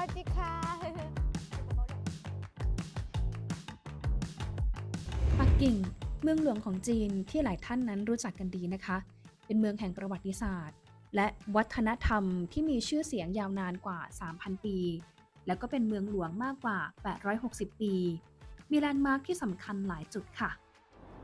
วัสดีค่ะปักกิ่งเมืองหลวงของจีนที่หลายท่านนั้นรู้จักกันดีนะคะ เป็นเมืองแห่งประวัติศาสตร์ และวัฒนธรรมที่มีชื่อเสียงยาวนานกว่า 3,000 ปี แล้วก็เป็นเมืองหลวงมากกว่า 860 ปี มีแลนด์มาร์คที่สำคัญหลายจุดค่ะ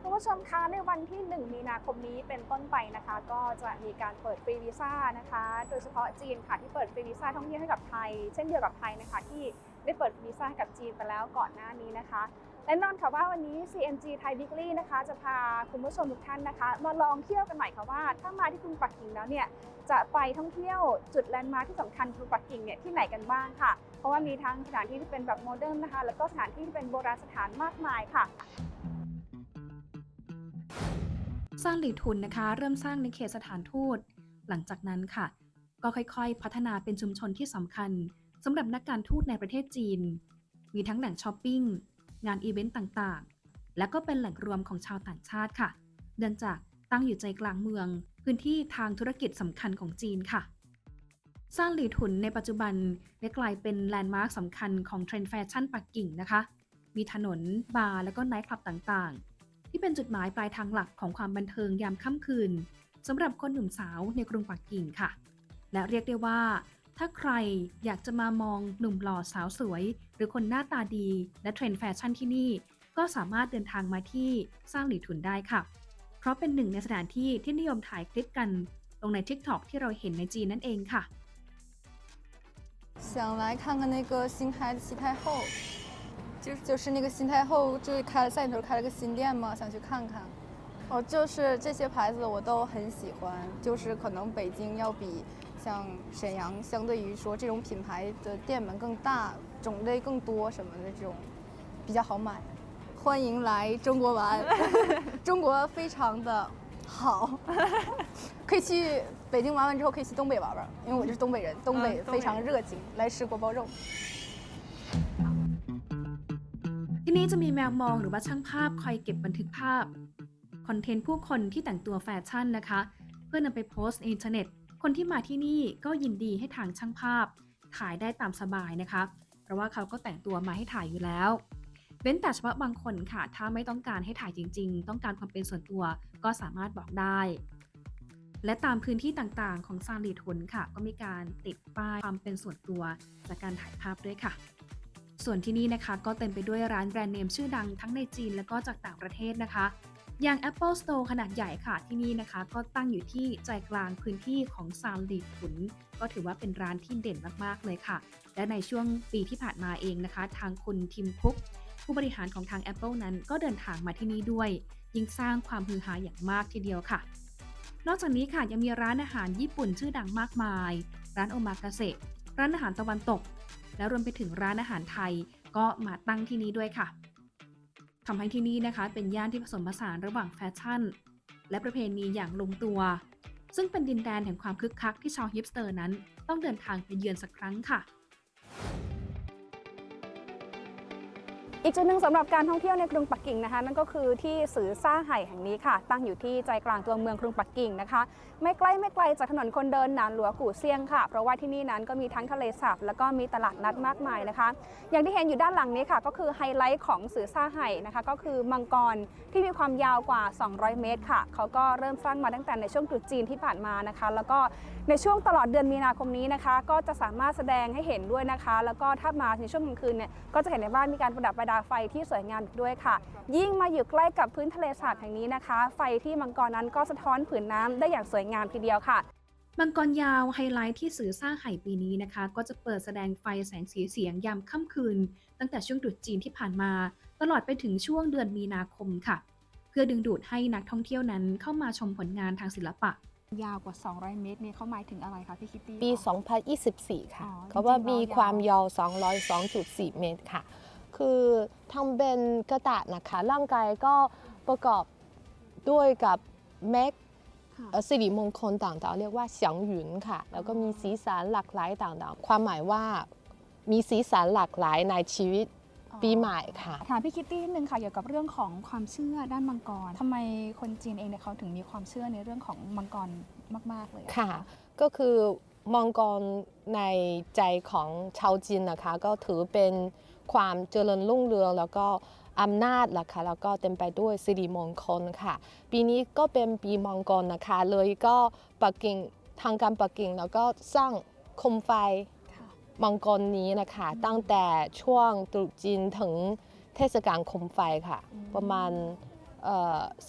คุณผู้ชมคะในวันที่ 1 มีนาคมนี้เป็นต้นไปนะคะ ก็จะมีการเปิดฟรีวีซ่านะคะ โดยเฉพาะจีนค่ะที่เปิดฟรีวีซ่าท่องเที่ยวให้กับไทย เช่นเดียวกับไทยนะคะ ที่ได้เปิดวีซ่าให้กับจีนไปแล้วก่อนหน้านี้นะคะและแน่นอนค่ะว่าวันนี้ CNG Thai Weekly นะคะ จะพาคุณผู้ชมทุกท่านนะคะ มาลองเที่ยวกันใหน่ค่ะว่า ถ้ามาที่กรุงปักกิ่งแล้วเนี่ยจะไปท่องเที่ยวจุดแลนด์มาร์คที่สำคัญกรุงปักกิ่งเนี่ยที่ไหนกันบ้างค่ะ เพราะว่ามีทั้งสถานที่ที่เป็นแบบโมเดิร์นนะคะ แล้วก็สถานที่ที่เป็นโบราณสถานมากมายค่ะ สร้างหลีทุนนะคะเริ่มสร้างในเขตสถานทูต หลังจากนั้นค่ะ ก็ค่อยๆ พัฒนาเป็นชุมชนที่สำคัญสำหรับนักการทูตในประเทศจีน มีทั้งแหล่งช้อปปิ้ง งานอีเวนต์ต่างๆ และก็เป็นแหล่งรวมของชาวต่างชาติค่ะ เนื่องจากตั้งอยู่ใจกลางเมือง พื้นที่ทางธุรกิจสำคัญของจีนค่ะสร้างหลีทุนในปัจจุบันได้กลายเป็นแลนด์มาร์คสำคัญของเทรนด์แฟชั่นปักกิ่งนะคะ มีถนน บาร์ และก็ไนท์คลับต่างๆ ที่เป็นจุดหมายปลายทางหลักของความบันเทิงยามค่ำคืนสำหรับคนหนุ่มสาวในกรุงปักกิ่งค่ะ และเรียกได้ว่า ถ้าใครอยากจะมามองหนุ่มหล่อสาวสวย หรือคนหน้าตาดี และเทรนด์แฟชั่นที่นี่ ก็สามารถเดินทางมาที่สร้างหลีทุนได้ค่ะ เพราะเป็นหนึ่งในสถานที่ที่นิยมถ่ายคลิปกันลงใน TikTok ที่เราเห็นในจีนนั่นเองค่ะ 想来看看那个新开的西太后， 就是就是那个新太后，就是开了三里屯开了个新店嘛，想去看看。哦，就是这些牌子我都很喜欢，就是可能北京要比像沈阳相对于说这种品牌的店门更大，种类更多什么的这种比较好买。欢迎来中国玩，中国非常的好，可以去北京玩完之后可以去东北玩玩，因为我就是东北人，东北嗯东北非常热情，来吃锅包肉。 นี่จะมีแมวมองหรือว่าช่างภาพคอยเก็บบันทึกภาพคอนเทนต์ผู้คนที่แต่งตัวแฟชั่นนะคะ เพื่อนำไปโพสต์ในอินเทอร์เน็ต คนที่มาที่นี่ก็ยินดีให้ทางช่างภาพ ถ่ายได้ตามสบายนะคะ เพราะว่าเขาก็แต่งตัวมาให้ถ่ายอยู่แล้วเว้นแต่เฉพาะบางคนค่ะ ถ้าไม่ต้องการให้ถ่ายจริง ๆ ต้องการความเป็นส่วนตัวก็สามารถบอกได้ และตามพื้นที่ต่างๆ ของซานลีทุนค่ะ ก็มีการติดป้ายความเป็นส่วนตัวจากการถ่ายภาพด้วยค่ะ ส่วนที่นี่นะคะก็เต็มไปด้วยร้านแบรนด์เนมชื่อดังทั้งในจีนและก็จากต่างประเทศนะคะ อย่าง Apple Store ขนาดใหญ่ค่ะที่นี่นะคะ ก็ตั้งอยู่ที่ใจกลางพื้นที่ของซานลีขุน ก็ถือว่าเป็นร้านที่เด่นมากๆเลยค่ะ และในช่วงปีที่ผ่านมาเองนะคะ ทางคุณทิมคุกผู้บริหารของทาง Apple นั้นก็เดินทางมาที่นี่ด้วย ยิ่งสร้างความฮือฮาอย่างมากทีเดียวค่ะ นอกจากนี้ค่ะยังมีร้านอาหารญี่ปุ่นชื่อดังมากมาย ร้านโอมากาเสะร้านอาหารตะวันตก และรวมไปถึงร้านอาหารไทยก็มาตั้งที่นี่ด้วยค่ะทำให้ที่นี่นะคะ เป็นย่านที่ผสมผสานระหว่างแฟชั่น และประเพณีอย่างลงตัว ซึ่งเป็นดินแดนแห่งความคึกคักที่ชาวฮิปสเตอร์นั้น ต้องเดินทางไปเยือนสักครั้งค่ะ อีกจุดหนึ่งสำหรับการท่องเที่ยวในกรุงปักกิ่งนะคะนั่นก็คือที่สือซ่าไห่แห่งนี้ค่ะ ตั้งอยู่ที่ใจกลางตัวเมืองกรุงปักกิ่งนะคะ ไม่ใกล้ไม่ไกลจากถนนคนเดินหนานหลัวกู่เซียงค่ะ เพราะว่าที่นี่นั้นก็มีทั้งทะเลสาบแล้วก็มีตลาดนัดมากมายนะคะ อย่างที่เห็นอยู่ด้านหลังนี้ค่ะ ก็คือไฮไลท์ของสือซ่าไห่นะคะ ก็คือมังกรที่มีความยาวกว่า 200 เมตรค่ะเขาก็เริ่มสร้างมาตั้งแต่ในช่วงตรุษจีนที่ผ่านมานะคะ แล้วก็ในช่วงตลอดเดือนมีนาคมนี้นะคะ ก็จะสามารถแสดงให้เห็นด้วยนะคะ แล้วก็ถ้ามาในช่วงกลางคืนเนี่ยก็จะเห็นในบ้านมีการประดับประดาไฟที่สวยงามอีกด้วยค่ะ ยิ่งมาอยู่ใกล้กับพื้นทะเลสาบแห่งนี้นะคะ ไฟที่มังกรนั้นก็สะท้อนผืนน้ำได้อย่างสวยงามทีเดียวค่ะมังกรยาวไฮไลท์ที่สื่อสร้างไห่ปีนี้นะคะ ก็จะเปิดแสดงไฟแสงสีเสียงยามค่ำคืน ตั้งแต่ช่วงตรุษจีนที่ผ่านมา ตลอดไปถึงช่วงเดือนมีนาคมค่ะ เพื่อดึงดูดให้นักท่องเที่ยวนั้นเข้ามาชมผลงานทางศิลปะ ยาวกว่า 200 เมตรนี่เขาหมายถึงอะไรคะพี่คิตตี้ปี 2024 ค่ะอ๋อเขาว่าจริงๆมีแล้วความยาว 202.4 เมตรค่ะ คือทำเป็นกระดาษนะคะ ร่างกายก็ประกอบด้วยกับเมฆค่ะเอ่อสิริมงคลต่างๆ เรียกว่าเฉียงหยุนค่ะ แล้วก็มีสีสันหลากหลายต่างๆ ความหมายว่ามีสีสันหลากหลายในชีวิตปีใหม่ค่ะ ถามพี่คิตตี้นิดนึงค่ะเกี่ยวกับเรื่องของความเชื่อด้านมังกรทำไมคนจีนเองเนี่ยเขาถึงมีความเชื่อในเรื่องของมังกรมาก ๆ เลยอะค่ะ ก็คือมังกรในใจของชาวจีนนะคะ ก็ถือเป็น ความเจริญรุ่งเรืองแล้วก็อำนาจนะค่ะแล้วก็เต็มไปด้วยสิริมงคลค่ะ ปีนี้ก็เป็นปีมังกรนะคะ เลยก็ปักกิ่งทางการปักกิ่งแล้วก็สร้างคมไฟมังกรนี้นะคะ ตั้งแต่ช่วงตรุษจีนถึงเทศกาลคมไฟค่ะ ประมาณ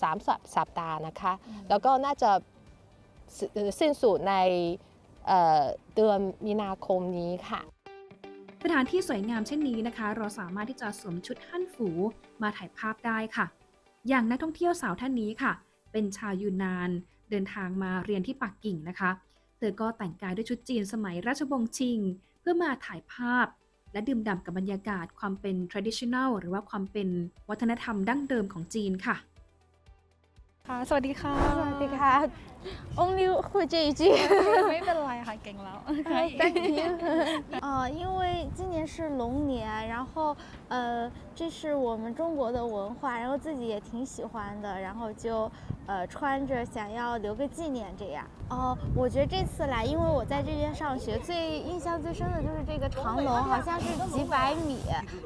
สามสัปสัปดาห์นะคะ แล้วก็น่าจะสิ้นสุดในเดือนมีนาคมนี้ค่ะ สถานที่สวยงามเช่นนี้นะคะ เราสามารถที่จะสวมชุดฮั่นฝูมาถ่ายภาพได้ค่ะ อย่างนักท่องเที่ยวสาวท่านนี้ค่ะ เป็นชาวยูนนาน เดินทางมาเรียนที่ปักกิ่งนะคะ เธอก็แต่งกายด้วยชุดจีนสมัยราชวงศ์ชิง เพื่อมาถ่ายภาพ และดื่มด่ำกับบรรยากาศความเป็น traditional หรือว่าความเป็นวัฒนธรรมดั้งเดิมของจีนค่ะ ค่ะ สวัสดีค่ะ สวัสดีค่ะ only 会这一句，准备来一下灯，可以。啊，因 为今年是龙年，然后，呃，这是我们中国的文化，然后自己也挺喜欢的，然后就，呃，穿着想要留个纪念这样。哦，我觉得这次来，因为我在这边上学，最印象最深的就是这个长龙，好像是几百米，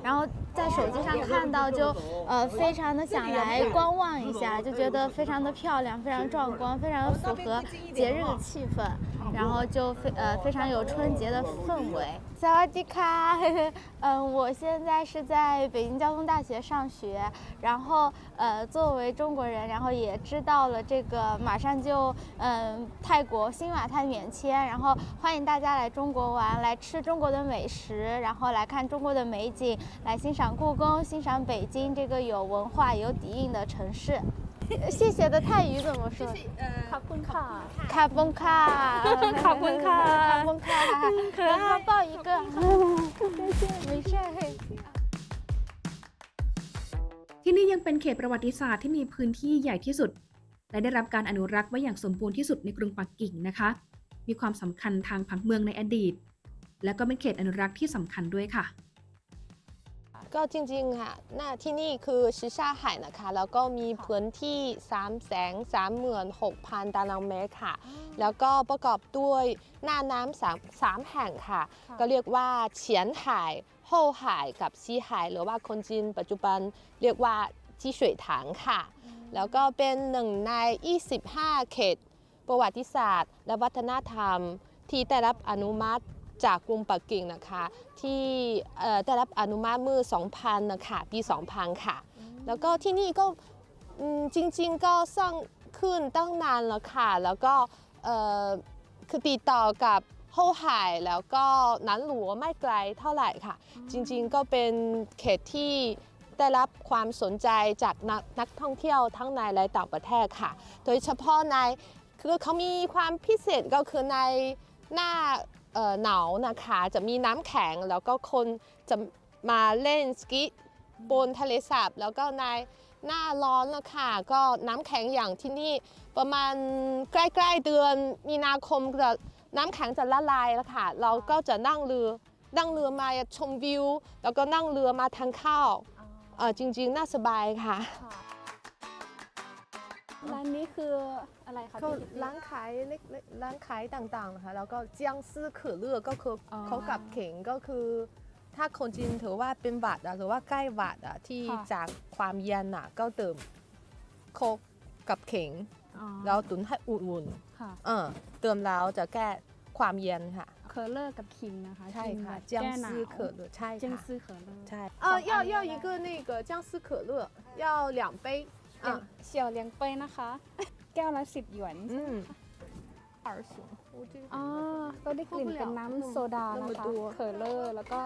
然后在手机上看到就，呃，非常的想来观望一下，就觉得非常的漂亮，非常壮观，非常。符合节日的气氛。然后就非呃非常有春节的氛围。萨瓦迪卡，嗯，我现在是在北京交通大学上学，然后呃作为中国人，然后也知道了这个马上就嗯泰国新马泰免签，然后欢迎大家来中国玩，来吃中国的美食，然后来看中国的美景，来欣赏故宫，欣赏北京这个有文化有底蕴的城市。谢谢的泰语怎么说？ ขอบคุณค่ะ 卡崩卡，卡崩卡卡崩卡，然后抱一个，没事。 ที่นี่ยังเป็นเขตประวัติศาสตร์ที่มีพื้นที่ใหญ่ที่สุด และได้รับการอนุรักษ์ไว้อย่างสมบูรณ์ที่สุดในกรุงปักกิ่งนะคะ มีความสำคัญทางผังเมืองในอดีต และก็เป็นเขตอนุรักษ์ที่สำคัญด้วยค่ะ ก็จริงๆค่ะหน้าที่นี่คือชิชาไห่นะคะ แล้วก็มีพื้นที่3แสง3หมื่น6พันตารางเมตรค่ะ แล้วก็ประกอบด้วยหน้าน้ำสามสามแห่งค่ะ ก็เรียกว่าเฉียนไห่โฮไห่กับซีไห่หรือว่าคนจีนปัจจุบันเรียกว่าจีสวยถังค่ะ แล้วก็เป็นหนึ่งใน 25 เขต ประวัติศาสตร์ และวัฒนธรรม ที่ได้รับอนุมัติ จากกรุงปักกิ่งนะคะที่เอ่อได้รับอนุมัติเมื่อ 2000 นะคะปี 2000 ค่ะ แล้วก็ที่นี่ก็อืมจริงๆก็สร้างขึ้นตั้งนานแล้วค่ะ แล้วก็เอ่อคือติดต่อกับโฮไห่แล้วก็นันหลวไม่ไกลเท่าไหร่ค่ะ จริงๆก็เป็นเขตที่ได้รับความสนใจจากนักนักท่องเที่ยวทั้งในและต่างประเทศค่ะ โดยเฉพาะในคือเขามีความพิเศษก็คือในหน้าเอ่อ หนาวนะคะจะมีน้ำแข็งแล้วก็คนจะมาเล่นสกีบนทะเลสาบแล้วก็ในหน้าร้อนนะคะก็น้ำแข็งอย่างที่นี่ประมาณใกล้ๆเดือนมีนาคมจะน้ำแข็งจะละลายแล้วค่ะ เราก็จะนั่งเรือนั่งเรือมาชมวิว แล้วก็นั่งเรือมาทานข้าวเอ่อจริงๆ น่าสบายค่ะ ร้านนี้คืออะไรคะ ก็ พี่คิตตี้ ร้านขายเล็กๆร้านขายต่างๆนะคะแล้วก็เจียงซื่อเขือเลือกก็คือ อ๋อ เขากับเข่งก็คือ ถ้าคนจีนถือว่าเป็นหวัดอะหรือว่าใกล้หวัดอะที่ ค่ะ จากความเย็นอะก็ดื่มโคกกับเข่ง อ๋อ แล้วตุนให้อุ่น ค่ะ ๆเออเติมแล้วจะแก้ความเย็นค่ะ เคอร์เลอร์กับคิงนะคะ ใช่ คิง ค่ะ แบบ เจียง แก้หนาว ซื่อเขือเลือกใช่ เจียง ค่ะ ซื่อเคอร์เลอร์ ใช่ สอง 呃 อัน 要 นี้ 要 ได้ 一个那个姜丝可乐要两杯 เลี้ยง 啊 เสี่ยวเลี้ยงเป้ยนะคะ แก้วละสิบหยวน 嗯二十。อ๋อก็ได้กลิ่นเป็นน้ำโซดา 那 นะ 么 คะ 多 เคอร์เลอร์แล้วก็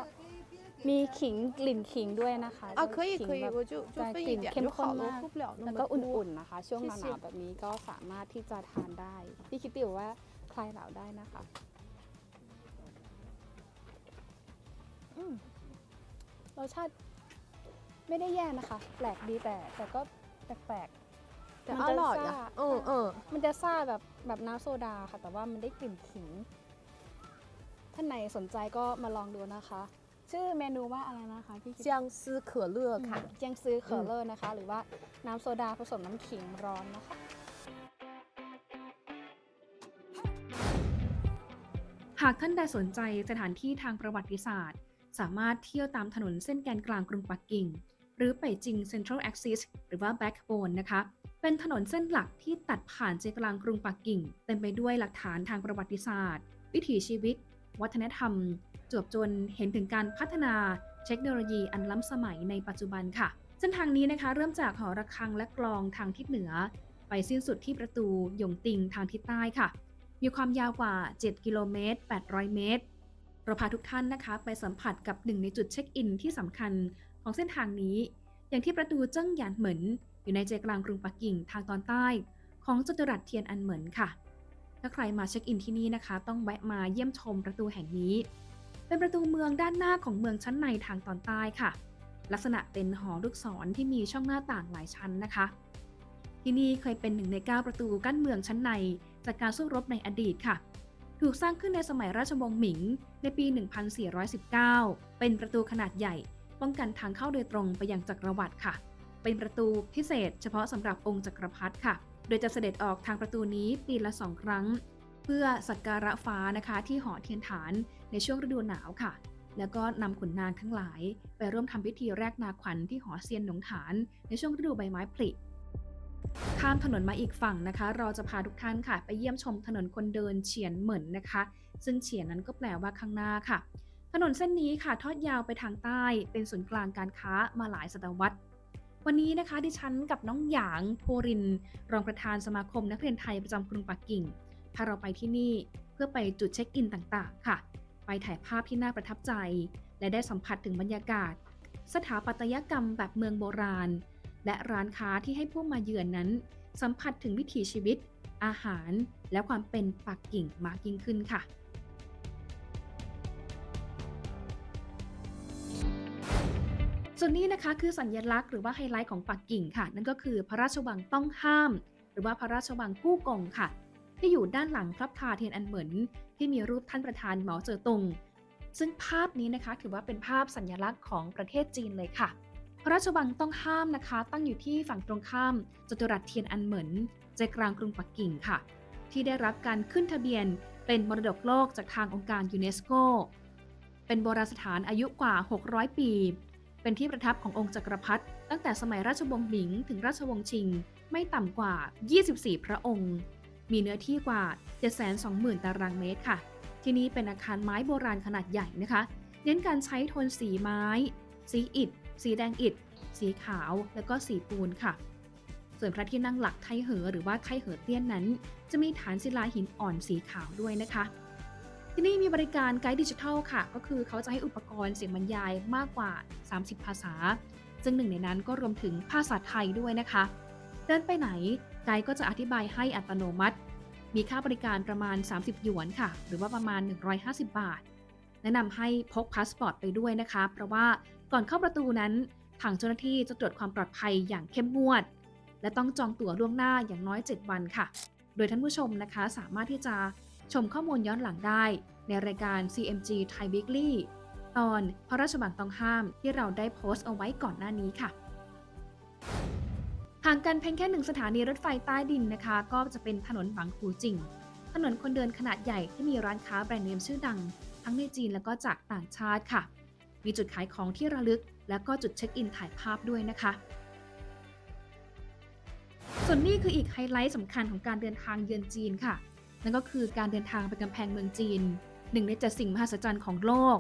มีขิงกลิ่นขิงด้วยนะคะ 啊， จะ 可以 ขิง 可以 แบบ，我就就 แต่ 分 กลิ่ 一 น 点 เข้ม 就 ข้น 好了， มาก 喝不了那 แล้ว 么 ก็ 多。 อุ่นๆนะคะ ช่วงห 谢谢 นาวๆแบบนี้ก็สามารถที่จะทานได้ พี่คิดติวว่าคลายหนาวได้นะคะอืมรสชาติไม่ได้แย่นะคะ แปลกดีแต่ แต่ก็ แปลกๆแต่อร่อยอะเออเออมันจะซ่าแบบแบบน้ำโซดาค่ะ แต่ว่ามันได้กลิ่นขิง ท่านไหนสนใจก็มาลองดูนะคะ ชื่อเมนูว่าอะไรนะคะพี่คิดเจียงซือเขือเลือกค่ะเจียงซือเขือเลือกนะคะ หรือว่าน้ำโซดาผสมน้ำขิงร้อนนะคะหากท่านใดสนใจสถานที่ทางประวัติศาสตร์ สามารถเที่ยวตามถนนเส้นแกนกลางกรุงปักกิ่ง หรือไปจิง Central Axis หรือว่า Backbone นะคะ เป็นถนนเส้นหลักที่ตัดผ่านใจกลางกรุงปักกิ่ง เต็มไปด้วยหลักฐานทางประวัติศาสตร์ วิถีชีวิต วัฒนธรรม จวบจนเห็นถึงการพัฒนาเทคโนโลยีอันล้ำสมัยในปัจจุบันค่ะ เส้นทางนี้นะคะเริ่มจากหอระฆังและกลองทางทิศเหนือ ไปสิ้นสุดที่ประตูหยงติงทางทิศใต้ค่ะ มีความยาวกว่า 7 กิโลเมตร 800 เมตรเราพาทุกท่านนะคะ ไปสัมผัสกับหนึ่งในจุดเช็คอินที่สำคัญ ของเส้นทางนี้ อย่างที่ประตูเจิ้งหยานเหมินอยู่ในใจกลางกรุงปักกิ่งทางตอนใต้ ของจัตุรัสเทียนอันเหมินค่ะ ถ้าใครมาเช็คอินที่นี่นะคะ ต้องแวะมาเยี่ยมชมประตูแห่งนี้ เป็นประตูเมืองด้านหน้าของเมืองชั้นในทางตอนใต้ค่ะ ลักษณะเป็นหอลูกศรที่มีช่องหน้าต่างหลายชั้นนะคะ ที่นี่เคยเป็นหนึ่งใน 9 ประตูกั้นเมืองชั้นใน จากการสู้รบในอดีตค่ะถูกสร้างขึ้นในสมัยราชวงศ์หมิง ในปี 1419 เป็นประตูขนาดใหญ่ ป้องกันทางเข้าโดยตรงไปยังจักรวรรดิค่ะ เป็นประตูพิเศษ เฉพาะสำหรับองค์จักรพรรดิค่ะ โดยจะเสด็จออกทางประตูนี้ปีละสองครั้ง เพื่อสักการะฟ้านะคะที่หอเทียนฐานในช่วงฤดูหนาวค่ะ แล้วก็นำขุนนางทั้งหลาย ไปร่วมทำพิธีแรกนาขวัญที่หอเซียนหนงฐานในช่วงฤดูใบไม้ผลิข้ามถนนมาอีกฝั่งนะคะ เราจะพาทุกท่านค่ะ ไปเยี่ยมชมถนนคนเดินเฉียนเหมินนะคะ ซึ่งเฉียนนั้นก็แปลว่าข้างหน้าค่ะ ถนนเส้นนี้ค่ะทอดยาวไปทางใต้ เป็นศูนย์กลางการค้ามาหลายศตวรรษ วันนี้นะคะดิฉันกับน้องหยางโพริน รองประธานสมาคมนักเรียนไทยประจำกรุงปักกิ่งพาเราไปที่นี่เพื่อไปจุดเช็คอินต่างๆ ค่ะ ไปถ่ายภาพที่น่าประทับใจ และได้สัมผัสถึงบรรยากาศ สถาปัตยกรรมแบบเมืองโบราณ และร้านค้าที่ให้ผู้มาเยือนนั้น สัมผัสถึงวิถีชีวิต อาหาร และความเป็นปักกิ่งมากยิ่งขึ้นค่ะ ส่วนนี้นะคะคือสัญญลักษณ์หรือว่าไฮไลท์ของปักกิ่งค่ะ นั่นก็คือพระราชวังต้องห้าม หรือว่าพระราชวังกู้กงค่ะ ที่อยู่ด้านหลังพระพาเทียนอันเหมินที่มีรูปท่านประธานเหมาเจ๋อตงซึ่งภาพนี้นะคะถือว่าเป็นภาพสัญลักษณ์ของประเทศจีนเลยค่ะ พระราชวังต้องห้ามนะคะ ตั้งอยู่ที่ฝั่งตรงข้ามจัตุรัสเทียนอันเหมินใจกลางกรุงปักกิ่งค่ะ ที่ได้รับการขึ้นทะเบียนเป็นมรดกโลกจากทางองค์การยูเนสโก เป็นโบราณสถานอายุกว่า 600 ปี เป็นที่ประทับขององค์จักรพรรดิตั้งแต่สมัยราชวงศ์หมิง ถึงราชวงศ์ชิง ไม่ต่ำกว่า 24 พระองค์ มีเนื้อที่กว่า 720,000 ตารางเมตรค่ะ ที่นี่เป็นอาคารไม้โบราณขนาดใหญ่นะคะ เน้นการใช้โทนสีไม้ สีอิฐ สีแดงอิฐ สีขาว แล้วก็สีปูนค่ะ ส่วนพระที่นั่งหลักไทเหอหรือว่าไทเหอเตี้ยนนั้น จะมีฐานศิลาหินอ่อนสีขาวด้วยนะคะ ที่นี่มีบริการไกด์ดิจิทัลค่ะ ก็คือเขาจะให้อุปกรณ์เสียงบรรยายมากกว่า 30 ภาษา ซึ่งหนึ่งในนั้นก็รวมถึงภาษาไทยด้วยนะคะ เดินไปไหนไกด์ก็จะอธิบายให้อัตโนมัติ มีค่าบริการประมาณ 30 หยวนค่ะ หรือว่าประมาณ 150 บาท แนะนำให้พกพาสปอร์ตไปด้วยนะคะ เพราะว่าก่อนเข้าประตูนั้นทางเจ้าหน้าที่จะตรวจความปลอดภัยอย่างเข้มงวด และต้องจองตั๋วล่วงหน้าอย่างน้อย 7 วันค่ะ โดยท่านผู้ชมนะคะสามารถที่จะ ชมข้อมูลย้อนหลังได้ ในรายการ CMG Thai Weekly ตอนพระราชบัญต้องห้ามที่เราได้โพสต์เอาไว้ก่อนหน้านี้ค่ะห่างกันเพียงแค่หนึ่งสถานีรถไฟใต้ดินนะคะ ก็จะเป็นถนนหวังหูจิง ถนนคนเดินขนาดใหญ่ที่มีร้านค้าแบรนด์เนมชื่อดัง ทั้งในจีนแล้วก็จากต่างชาติค่ะ มีจุดขายของที่ระลึก และก็จุดเช็คอินถ่ายภาพด้วยนะคะ ส่วนนี้คืออีกไฮไลท์สำคัญของการเดินทางเยือนจีนค่ะ นั่นก็คือการเดินทางไปกำแพงเมืองจีนหนึ่งในเจ็ดสิ่งมหัศจรรย์ของโลก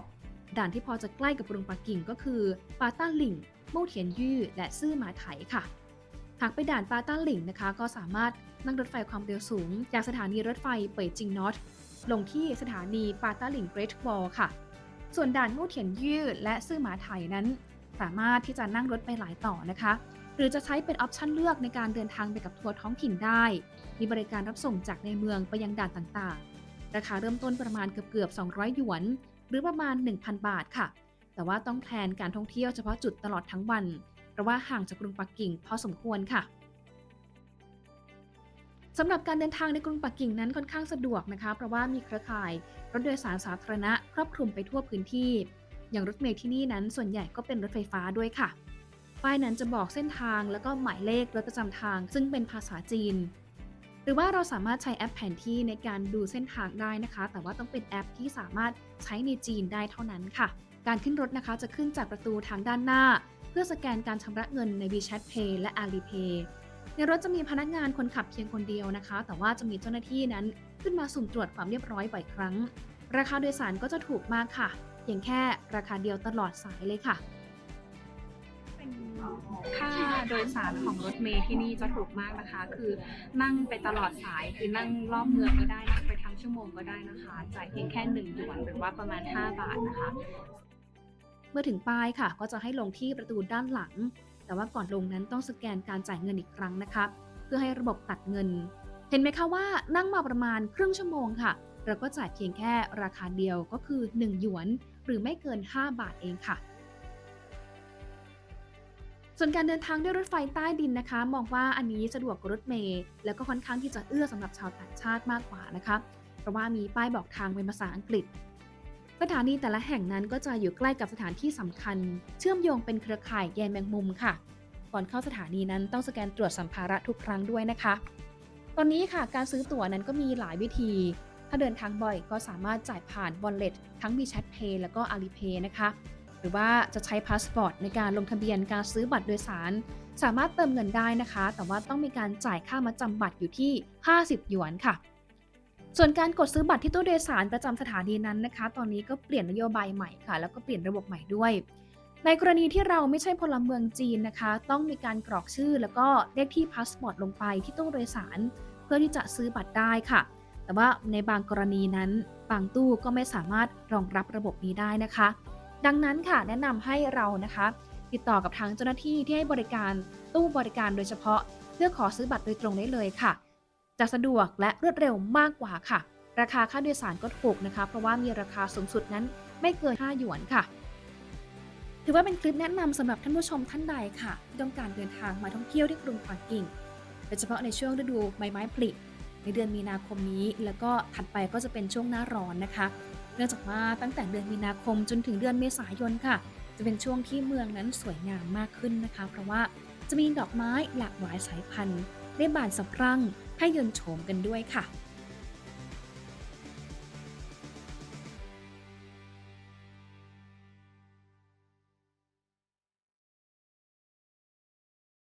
ด่านที่พอจะใกล้กับกรุงปักกิ่งก็คือปาต้าหลิงมู่เทียนยู่และซื่อหมาไถค่ะ หากไปด่านปาต้าหลิงนะคะ ก็สามารถนั่งรถไฟความเร็วสูง จากสถานีรถไฟเป่ยจิงนอตลงที่สถานีปาต้าหลิงเกรทวอลค่ะ ส่วนด่านมู่เทียนยู่และซื่อหมาไถนั้น สามารถที่จะนั่งรถไปหลายต่อนะคะ หรือจะใช้เป็นออปชันเลือกในการเดินทางไปกับทัวร์ท้องถิ่นได้ มีบริการรับส่งจากในเมืองไปยังด่านต่างๆ ราคาเริ่มต้นประมาณเกือบๆ200 หยวน หรือประมาณ 1,000 บาทค่ะ แต่ว่าต้องแพลนการท่องเที่ยวเฉพาะจุดตลอดทั้งวัน เพราะว่าห่างจากกรุงปักกิ่งพอสมควรค่ะสำหรับการเดินทางในกรุงปักกิ่งนั้นค่อนข้างสะดวกนะคะ เพราะว่ามีเครือข่ายรถโดยสารสาธารณะครอบคลุมไปทั่วพื้นที่ อย่างรถเมล์ที่นี่นั้นส่วนใหญ่ก็เป็นรถไฟฟ้าด้วยค่ะ ป้ายนั้นจะบอกเส้นทางแล้วก็หมายเลขรถประจำทาง ซึ่งเป็นภาษาจีน หรือว่าเราสามารถใช้แอปแผนที่ในการดูเส้นทางได้นะคะ แต่ว่าต้องเป็นแอปที่สามารถใช้ในจีนได้เท่านั้นค่ะ การขึ้นรถนะคะจะขึ้นจากประตูทางด้านหน้า เพื่อสแกนการชำระเงินใน WeChat Pay และ Alipay ในรถจะมีพนักงานคนขับเพียงคนเดียวนะคะ แต่ว่าจะมีเจ้าหน้าที่นั้นขึ้นมาสุ่มตรวจความเรียบร้อยบ่อยครั้ง ราคาโดยสารก็จะถูกมากค่ะ เพียงแค่ราคาเดียวตลอดสายเลยค่ะ ค่าโดยสารของรถเมล์ที่นี่จะถูกมากนะคะ คือนั่งไปตลอดสายคือนั่งรอบเมืองก็ได้นั่งไปทั้งชั่วโมงก็ได้นะคะ จ่ายเพียงแค่หนึ่งหยวนหรือว่าประมาณ 5 บาทนะคะ เมื่อถึงป้ายค่ะ ก็จะให้ลงที่ประตูด้านหลัง แต่ว่าก่อนลงนั้นต้องสแกนการจ่ายเงินอีกครั้งนะคะเพื่อให้ระบบตัดเงิน เห็นไหมคะว่านั่งมาประมาณครึ่งชั่วโมงค่ะเราก็จ่ายเพียงแค่ราคาเดียวก็คือ 1 หยวน หรือไม่เกิน 5 บาทเองค่ะ ส่วนการเดินทางด้วยรถไฟใต้ดินนะคะ มองว่าอันนี้สะดวกกว่ารถเมล์แล้วก็ค่อนข้างที่จะเอื้อสำหรับชาวต่างชาติมากกว่านะคะเพราะว่ามีป้ายบอกทางเป็นภาษาอังกฤษ สถานีแต่ละแห่งนั้นก็จะอยู่ใกล้กับสถานที่สำคัญ เชื่อมโยงเป็นเครือข่ายแยมแมงมุมค่ะ ก่อนเข้าสถานีนั้นต้องสแกนตรวจสัมภาระทุกครั้งด้วยนะคะ ตอนนี้ค่ะการซื้อตั๋วนั้นก็มีหลายวิธี ถ้าเดินทางบ่อยก็สามารถจ่ายผ่าน Wallet ทั้ง WeChat Pay แล้วก็ Alipay นะคะ รือว่าจะใช้พาสปอร์ตในการลงทะเบียนการซื้อบัตรโดยสาร สามารถเติมเงินได้นะคะ แต่ว่าต้องมีการจ่ายค่ามาจำบัตรอยู่ที่ 50 หยวนค่ะ ส่วนการกดซื้อบัตรที่ตู้โดยสารประจำสถานีนั้นนะคะ ตอนนี้ก็เปลี่ยนนโยบายใหม่ค่ะ แล้วก็เปลี่ยนระบบใหม่ด้วย ในกรณีที่เราไม่ใช่พลเมืองจีนนะคะ ต้องมีการกรอกชื่อ แล้วก็เลขที่พาสปอร์ตลงไปที่ตู้โดยสาร เพื่อที่จะซื้อบัตรได้ค่ะ แต่ว่าในบางกรณีนั้นบางตู้ก็ไม่สามารถรองรับระบบนี้ได้นะคะ ดังนั้นค่ะแนะนำให้เรานะคะ ติดต่อกับทางเจ้าหน้าที่ที่ให้บริการตู้บริการโดยเฉพาะ เพื่อขอซื้อบัตรโดยตรงได้เลยค่ะ จะสะดวกและรวดเร็วมากกว่าค่ะ ราคาค่าโดยสารก็ถูกนะคะ เพราะว่ามีราคาสูงสุดนั้นไม่เกิน 5 หยวนค่ะ ถือว่าเป็นคลิปแนะนำสำหรับท่านผู้ชมท่านใดค่ะที่ต้องการเดินทางมาท่องเที่ยวที่กรุงปักกิ่งโดยเฉพาะในช่วงฤดูใบไม้ผลิในเดือนมีนาคมนี้ แล้วก็ถัดไปก็จะเป็นช่วงหน้าร้อนนะคะ เนื่องจากว่าตั้งแต่เดือนมีนาคมจนถึงเดือนเมษายนค่ะ จะเป็นช่วงที่เมืองนั้นสวยงามมากขึ้นนะคะ เพราะว่าจะมีดอกไม้หลากหลายสายพันธุ์ ได้บานสะพรั่งให้ยนโฉมกันด้วยค่ะ